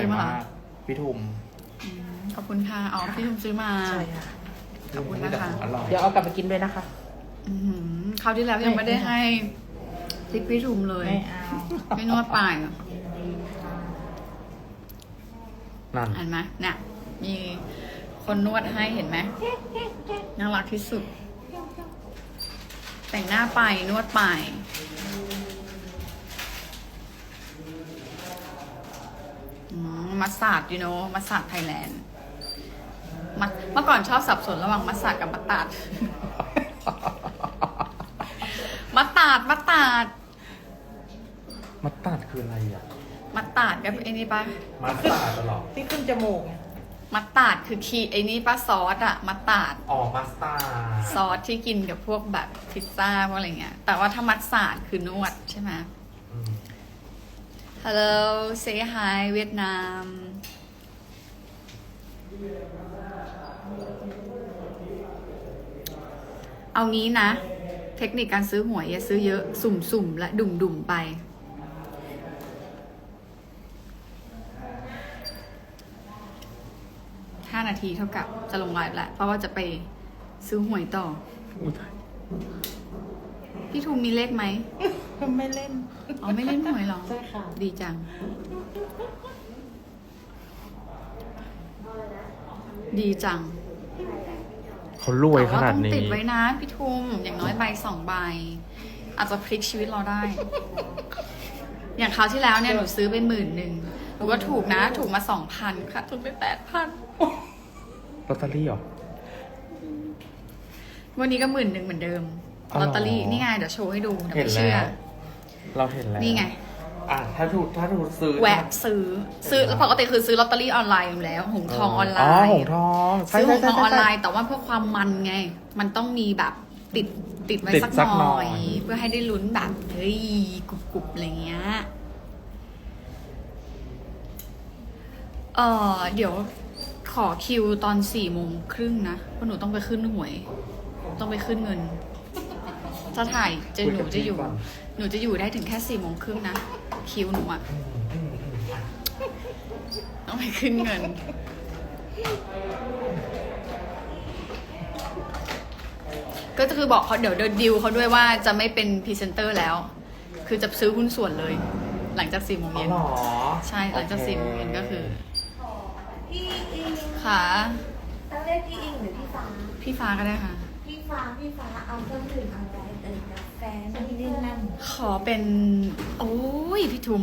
ร่อยซื้อมาเหรมาอกพี่ทุมอืมขอบคุณค่ะอ๋อพี่ทุมซื้อมาใช่ค่ะขอบคุณนะคะอร่อยเดี๋ยวเอากลับไปกินด้วยนะคะอื้อหือคราวที่แล้วยังไม่ได้ให้ทิปพี่ทุมเลยไม่เอาไม่นวดปลายอะนั่นเห็นไหมเนี่ยมีคนนวดให้เห็นไหมน่ารักที่สุด แต่งหน้าไปนวดไป มัสซาดยูโนมัสซาดไทยแลนด์เมื่อก่อนชอบสับสนระหว่างมัสซาดกับมัตตาดมัตตาดมัตตาดมัตตาร์ดคืออะไรอะ มัตตาดกับไอ้นี่ปะมัตตาร์ดตลอดที่ขึ้นจมูกไงมัตตาดคือคีไอ้นี่ปะซอสอะมัตตาดอ๋อมัสตาร์ดซอสที่กินกับพวกแบบพิซซ่าพวกอะไรเงี้ย แต่ว่าถ้ามัสซาดคือนวดใช่ไหมอืม Hello say hi เวียดนามเอางี้นะ เทคนิคการซื้อหวยอย่าซื้อเยอะ สุ่มๆ และดุ่มๆ ไป ห้านาทีเท่ากับจะลงไลฟ์ล้วเพราะว่าจะไปซื้อหวยต่ออพี่ทูมมีเลขไหม ไม่เล่น อ๋อไม่เล่นหวยเหรอใช่ค่ะ ดีจัง ดีจังเขารวยขนาดแต่ว่าต้องนี้ติดไว้นะพี่ทุมอย่างน้อยใบสองใบ อาจจะพลิกชีวิตเราได้ อย่างคราวที่แล้วเนี่ยหนูซื้อไปหมื่นหนึ่งหนูก็ถูกนะถูกมาสองพันค่ะถูกไปแปดพันลอตเตอรี่เหรอ วันนี้ก็หมื่นหนึ่งเหมือนเดิมอ๋อเหรอลอตเตอรี่นี่ไงเดี๋ยวโชว์ให้ดูเดี๋ยวเห็นไม่เชื่อแล้วเราเห็นแล้วนี่ไง อะถ้าถูกถ้าถูกซื้อ แวะซื้อซื้อปกติคือซื้อลอตเตอรี่ออนไลน์อยู่แล้ว หงทองออนไลอ๋อน์หงทองใช่ซื้อหใช่งทใช่องออนไลใช่น์แต่ว่าเพื่อความมันไง มันต้องมีแบบติดติดไว้ติดสักสักหหน่น่ออยยเพื่อให้ได้ลุ้นแบบเฮ้ยกรุบกรุบอะไรเงี้ยเออเดี๋ยวขอคิวตอนสี่โมงครึ่งนะเพราะหนูต้องไปขึ้นหวย ต้องไปขึ้นเงินถ้าถ่ายจะหนูจะอยู่ หนูจะอยู่ได้ถึงแค่สี่โมงครึ่งนะ คิวหนูอะอืมอืมอืมต้องไปขึ้นเงิน ก็คือบอกเขาเดี๋ยวเดินดิวเขาด้วยว่าจะไม่เป็นพรีเซนเตอร์แล้ว คือจะซื้อหุ้นส่วนเลย หลังจากสี่โมงอ๋อเย็นเหรอใช่ หลังจากสี่โมงเย็นก็คือ พี่อิงค่ะต้องเรียกพี่อิงหรือพี่ฟ้า พี่ฟ้าก็ได้ค่ะ พี่ฟ้าพี่ฟ้าเอาเครื่องดื่มอะไรเอ่ยกา แฟไม่ได้นั่นขอเป็น โอ้ยพี่ทุม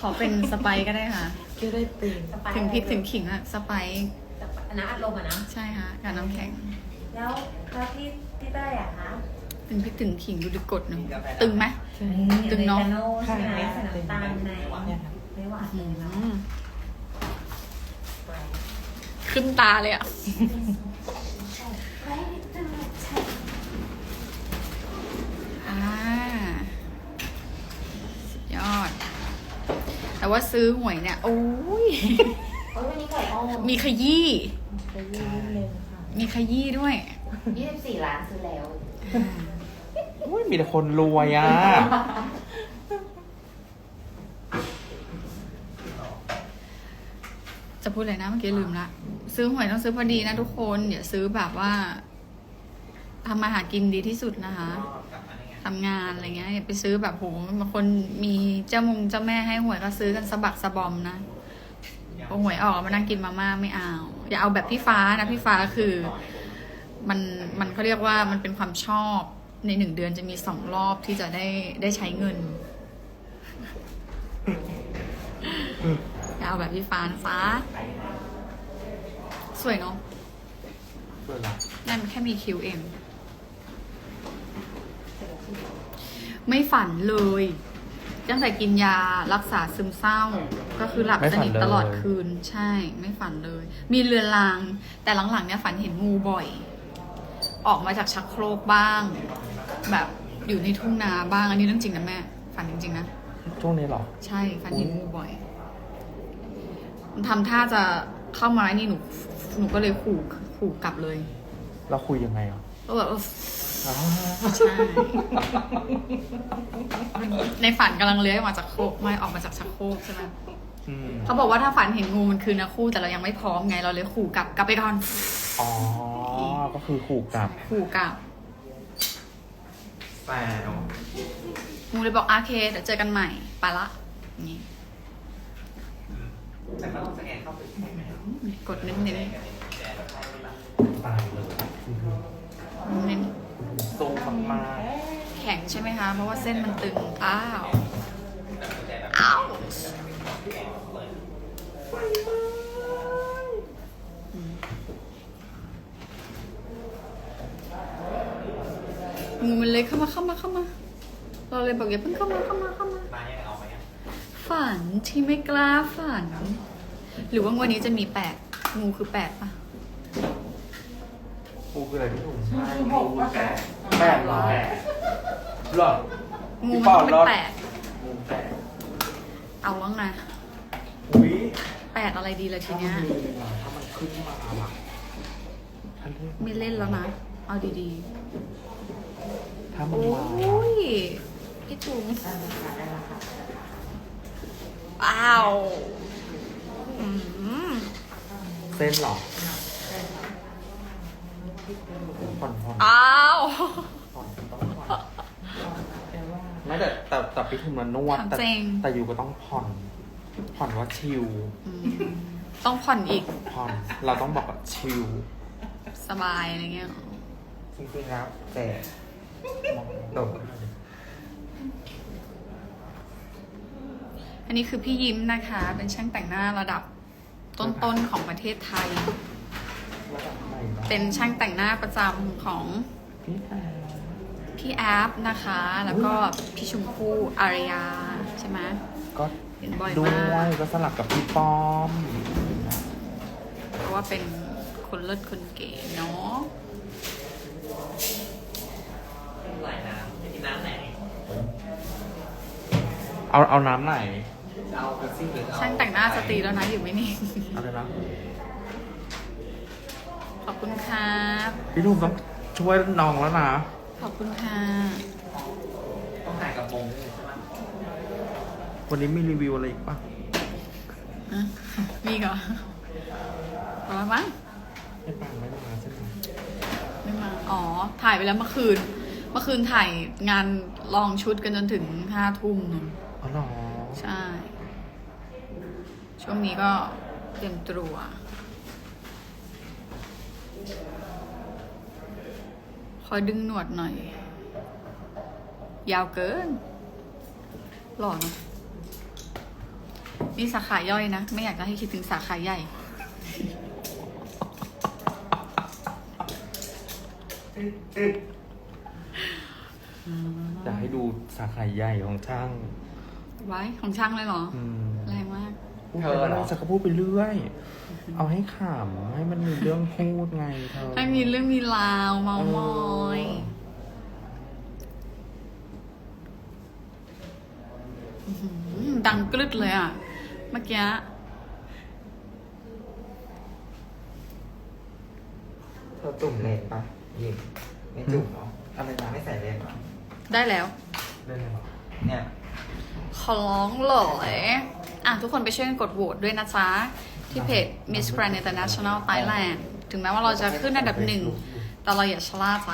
ขอเป็นสไปซ์ก็ได้ค่ะจะได้ตื่นสไปซ์ถึงพริกถึงขิงอะสไปซ์แต่อันนั้นอัดลมอะนะ ใช่ค่ะกับน้ำแข็ง แล้วแล้วพี่พี่เต้ยอะคะถึงพริกถึงขิงดูดิกดหนึ่งตึงไหมใช่ตึงเนอะ อเมริกาโน่ใช่ไหมค่ะใส่น้ำตาลในเนี่ยค่ะไม่หวานอืเลยเนาะมขึ้นตาเลยอะ อ่าสุดยอด แต่ว่าซื้อหวยเนี่ยโอ้ยโอ้ยวันนี้ไก่อ้อมมีขยี้จะยืดนิดนึงค่ะมีขยี้ด้วย ยี่สิบสี่ล้านซื้อแล้ว อุ้ยมีแต่คนรวยอะ จะพูดอะไรนะเมื่อกี้ลืมละซื้อหวยต้องซื้อพอดีนะทุกคนอย่าซื้อแบบว่าทำมาหากินดีที่สุดนะคะ ทำงานอะไรเงี้ยอย่าไปซื้อแบบโหบางคนมีเจ้ามงเจ้าแม่ให้หวยก็ซื้อกันสะบักสะบอมนะพอหวยออกมานั่งกินมาม่าไม่เอา อย่าเอาแบบพี่ฟ้านะพี่ฟ้าคือ มันมันเขาเรียกว่ามันเป็นความชอบในหนึ่งเดือนจะมีสองรอบที่จะได้ได้ใช้เงินอย่าเอาแบบพี่ฟ้านะฟ้า สวยเนาะเปิดละนั่นมันแค่มีคิวเอง ไม่ฝันเลยตั้งแต่กินยารักษาซึมเศร้า ก็คือหลับสนิทตลอดคืนใช่ ไม่ฝันเลย มีเรือนราง แต่หลังๆเนี่ยฝันเห็นงูบ่อย ออกมาจากชักโครกบ้าง แบบอยู่ในทุ่งนาบ้าง อันนี้เรื่องจริงนะแม่ ฝันจริงๆนะ ช่วงนี้เหรอ ใช่ฟันเห็นงูบ่อย มันทำท่าจะเข้ามาไอ้นี่หนู หนูก็เลยขู่ขู่กลับเลย เราคุยยังไงอะ ก็แบบอ๋อ ใช่ ในฝันกำลังเลื้อยออกมาจากโครกไม่ออกมาจากชักโครกใช่ไหมอืมเขาบอกว่าถ้าฝันเห็นงูมันคือนะคู่แต่เรายังไม่พร้อมไงเราเลยขู่กลับกลับไปก่อนอ๋อ ก็คือขู่กลับ ขู่กลับแต่งูเลยบอกโอเคเดี๋ยวเจอกันใหม่ไปละอย่างงี้แต่ก็ต้องสแกนเข้าไปใช่ไหมครับกดเน้นๆเน้นตายเลย เน้นสู้มากแข็งใช่ไหมคะ เพราะว่าเส้นมันตึง อ้าว อ้าวอืมงูมันเลยเข้ามาเข้ามาเข้ามา เราเลยบอกอย่าเพิ่งเข้ามาเข้ามาเข้ามามายังไงเอาไหมอะฝันที่ไม่กล้าฝัน หรือว่างวันนี้จะมีแปดงูคือแปดปะๆกูคืออะไรพี่ถุงคือหกป่ะคะแปดเหรอ หรองูมันต้องเป็นแปดงูแปดเอาแล้วไงอุ้ยแปดอะไรดีละทีเนี้ยถ้ามันมีอะถ้ามันขึ้นมาล่ะถ้าเล่นไม่เล่นแล้วนะ เอาดีถ้าๆ มันโอ้มายพี่ถุงได้แล้วค่ะได้แล้วค่ะอ้าวอืมเส้นเหรอผ่อนผ่อนอ้าว ผ่อนต้องผ่อน แต่ว่า ไม่แต่แต่แต่พี่ถุงมันนวด แต่ทำเจงแต่อยู่ก็ต้องผ่อน ผ่อนว่าชิลอืมต้องผ่อนอีกผ่อนเราต้องบอกว่าชิลสบายอะไรเงี้ย จริงๆแล้วแต่โดดอันนี้คือพี่ยิ้มนะคะ เป็นช่างแต่งหน้าระดับต้นๆของประเทศไทยเป็นช่างแต่งหน้าประจำของพี่แอร์ พี่แอฟนะคะ แล้วก็พี่ชมพู่อารยาใช่ไหมก็เห็นบ่อยด้วมากยก็สลับกับพี่ป้อม เพราะว่าเป็นคนเลิศคนเก๋เนาะหลายน้ำจะกินน้ำไหนเอาเอาน้ำไหนจะเอาเป็นซิ่งหรือเอาช่างแต่งหน้าสตรีแล้วนะอยู่ไหมนี่เอาเลยนะขอบคุณครับ พี่ทุ่มต้องช่วยน้องแล้วนะ ขอบคุณค่ะ ต้องถ่ายกระโปรงด้วยใช่ไหมวันนี้มีรีวิวอะไรอีกปะอะมีอีก่อนพอแล้วมั้ง ไม่ปังไม่มาใช่ไหมไม่มา อ๋อ ถ่ายไปแล้วเมื่อคืน เมื่อคืนถ่ายงานลองชุดกันจนถึงห้าทุ่มนึงอ๋อเหรอ ใช่ ช่วงนี้ก็เตรียมตัว คอยดึงหนวดหน่อย ยาวเกิน หล่อเนอะนี่สาขาย่อยนะ ไม่อยากจะให้คิดถึงสาขาใหญ่ จะให้ดูสาขาใหญ่ของช่าง ไว้ของช่างเลยเหรอ อืมแรงมากพูดไปเรื่อยจะก็พูดไปเรื่อย เอาให้ขำให้มันมีเรื่องพูดไงเธอให้มีเรื่องมีราวเมามอยเออหือดังกรึดเลยอะ เมื่อกี้เธอจุ่มเลนปะยิงไม่จุ่มเนาะอะไรนะไม่ใส่เลนเหรอได้แล้วได้เลยเหรอเนี่ยขอร้องหล่อยอะ ทุกคนไปช่วยกันกดโหวตด้วยนะจ๊ะ ที่เพจ Miss Grand International Thailand ถึงแม้ว่าเราจะขึ้นอันดับหนึ่ง แต่เราอย่าชะล่าใจ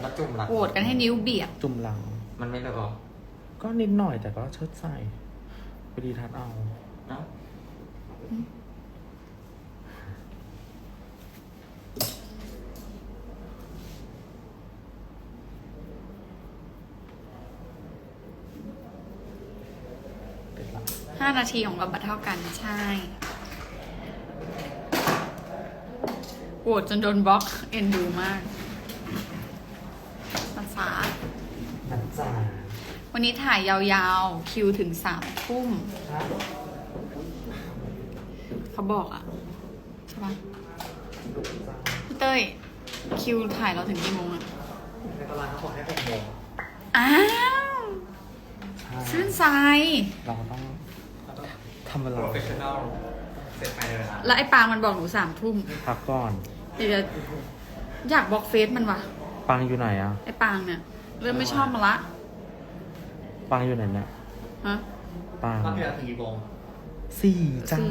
แล้วจุ่มหลังโหวตกันให้นิ้วเบียด จุ่มหลัง มันไม่เลยเหรอก็นิดหน่อยแต่ก็เชิดใส่ไปดีทัดเอา เอ้า เป็นหลัก 5 นาทีของเราบัตรเท่ากันใช่โหวตจนโดนบล็อกเอ็นดูมากภาษานันจ่าวันนี้ถ่ายยาวๆ คิวถึงสามทุ่มเขาบอกอะใช่ปะพี่เต้ย คิวถ่ายเราถึงกี่โมงอะในตารางเขาบอกให้หกโมงอ้าวใช่ชื่นใจเราก็ต้อง ทำเวลา professional เสร็จภายในเวลาแล้วไอ้ปางมันบอกหนูสามทุ่มพักก่อน เดี๋ยวจะอยากบล็อกเฟซมันว่ะ ปังอยู่ไหนอะไอ้ปางเนี่ย เริ่มไม่ชอบมาละปังอยู่ไหนเนี่ย ฮะ ปังรอบที่แล้วถึงกี่โมงสี่จ้าสี่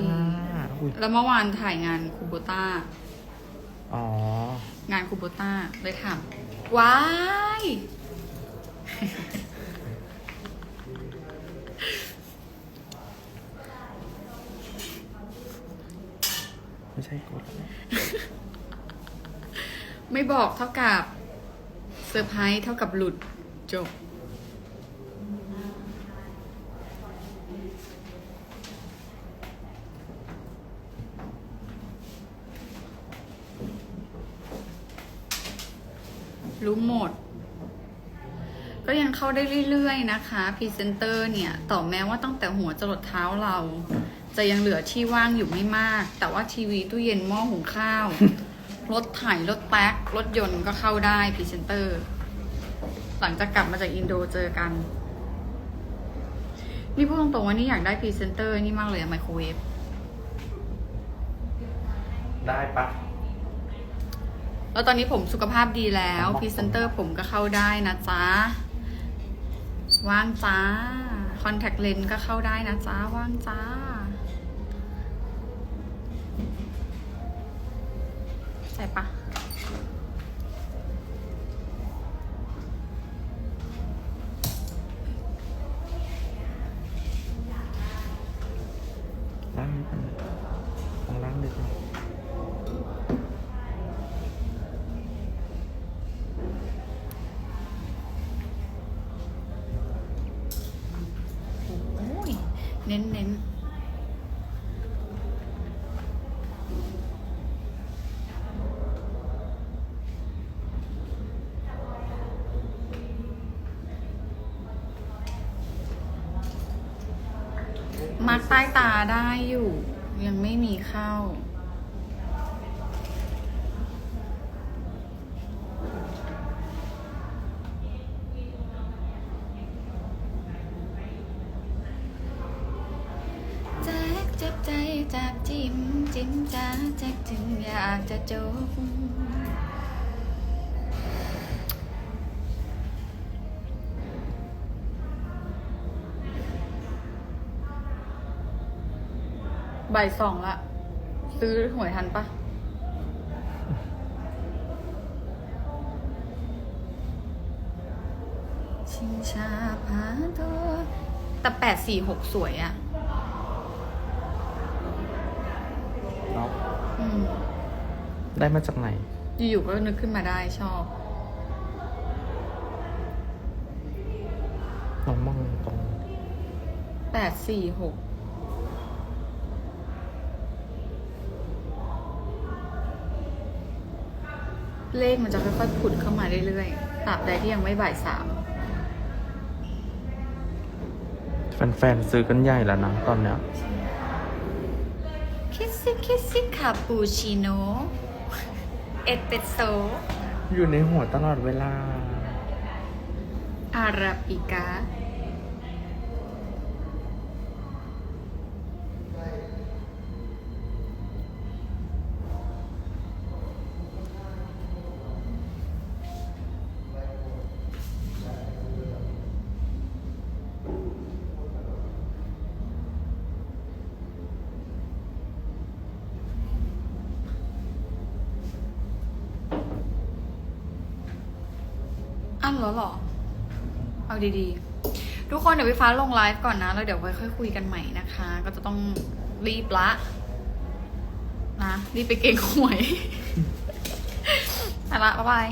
อุ้ยแล้วเมื่อวานถ่ายงานคูโบต้า อ๋อ งานคูโบต้าเลยถามว้าย ช่กดไม่บอกเท่ากับเซอร์ไพรส์เท่ากับหลุดจบ รู้หมด ก็ยังเข้าได้เรื่อยๆนะคะพรีเซนเตอร์เนี่ย ต่อแม้ว่าตั้งแต่หัวจรดเท้าเรา จะยังเหลือที่ว่างอยู่ไม่มาก แต่ว่าทีวีตู้เย็นหม้อหุงข้าว รถไถรถแท็กรถยนต์ก็เข้าได้พรีเซนเตอร์ หลังจากกลับมาจากอินโดเจอกัน นี่พูดตรงๆว่านี่อยากได้พรีเซนเตอร์นี่มากเลยอะไมโครเวฟได้ปะแล้วตอนนี้ผมสุขภาพดีแล้วพรีเซนเตอร์ผมก็เข้าได้นะจ๊ะ ว่างจ้า คอนแทคเลนส์ก็เข้าได้นะจ๊ะว่างจ้า ใช่ปะล้างนิดนึงลองล้างนิดนึงโอ้ยเน้น มาร์กใต้ตาได้อยู่ ยังไม่มีเข้า บ่ายสองละ ซื้อหวยทันปะชิงชาพาตัวแต่แปดสี่หกสวยอะเนาะอืม ได้มาจากไหน อยู่ๆก็นึกขึ้นมาได้ชอบ น้องมองตรงแปดสี่หก เลขมันจะค่อยๆผุดเข้ามาเรื่อยๆตราบใดที่ยังไม่บ่ายสามแฟนๆซื้อกันใหญ่แล้วนะตอนเนี้ยคิสซี่คิสซี่คาปูชิโนเอสเปรสโซอยู่ในหัวตลอดเวลาอาราบิกา อันแล้วหรอ เอาดีๆ ทุกคนเดี๋ยวพี่ฟ้าลงไลฟ์ก่อนนะ แล้วเดี๋ยวค่อยคุยกันใหม่นะคะ ก็จะต้องรีบละนะรีบไปเก่งหวยอะละบ๊ายบาย